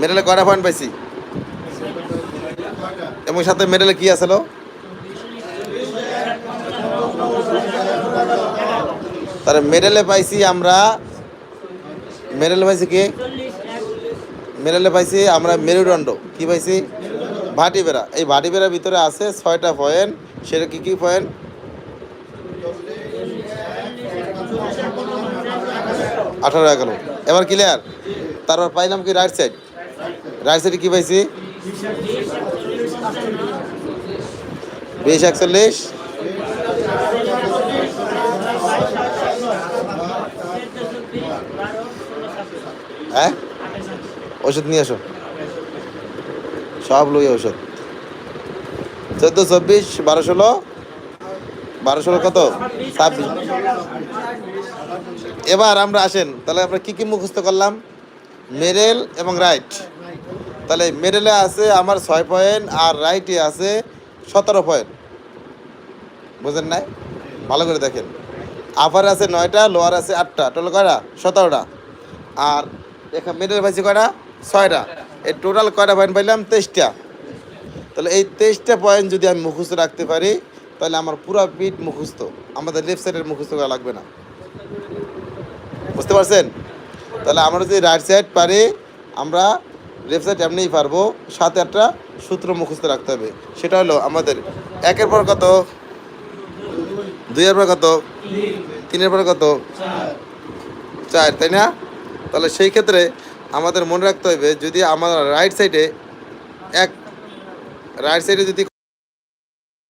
মেডেলে কয়টা পয়েন্ট পাইছি? এবং সাথে মেডেলে কি আসলো তাহলে মেডেলে পাইছি আমরা, মেডেলে পাইছি কি? মেডেলে পাইছি আমরা মেরুদণ্ড। কি পাইছি? ভাটিবেড়া এই ভাটিবেড়ার ভিতরে আছে ছয়টা পয়েন্ট সেটা কি কি পয়েন্ট আঠারো এগারো এবার ক্লিয়ার তারপর পাইলাম কি রাইট সাইড রাইট সাইডে কি পাইছি? বিশ একচল্লিশ। হ্যাঁ? ওষুধ নিয়ে আসো। সব লই ওষুধ চোদ্দ, চব্বিশ, বারো, ষোলো। বারো, ষোলো কত? ছাব্বিশ। এবার আমরা আসেন। তাহলে আমরা কি কি মুখস্থ করলাম? মেরেল এবং রাইট। তাহলে মেডেলে আছে আমার ছয় পয়েন্ট আর রাইটে আছে সতেরো পয়েন্ট বুঝেন নাই? ভালো করে দেখেন। আপার আছে নয়টা লোয়ার আছে আটটা। টোটাল কয়টা? সতেরোটা। আর এখানে মেরেল পাইছি কয়টা? ছয়টা। এই টোটাল কয়টা পয়েন্ট পাইলাম? তেইশটা। তাহলে এই তেইশটা পয়েন্ট যদি আমি মুখস্থ রাখতে পারি, তাহলে আমার পুরো পিঠ মুখস্থ। আমাদের লেফট সাইডের মুখস্থ করা লাগবে না। বুঝতে পারছেন? তাহলে আমরা যদি রাইট সাইড পারি, আমরা লেফট এমনিই পারব। সাত একটা সূত্র মুখস্থ রাখতে হবে। সেটা হলো আমাদের একের পর কত? দুইয়ের পর কত? তিনের পর কত? চার। তাই না? তাহলে সেই ক্ষেত্রে আমাদের মনে রাখতে হবে, যদি আমার রাইট সাইডে এক রাইট সাইডে যদি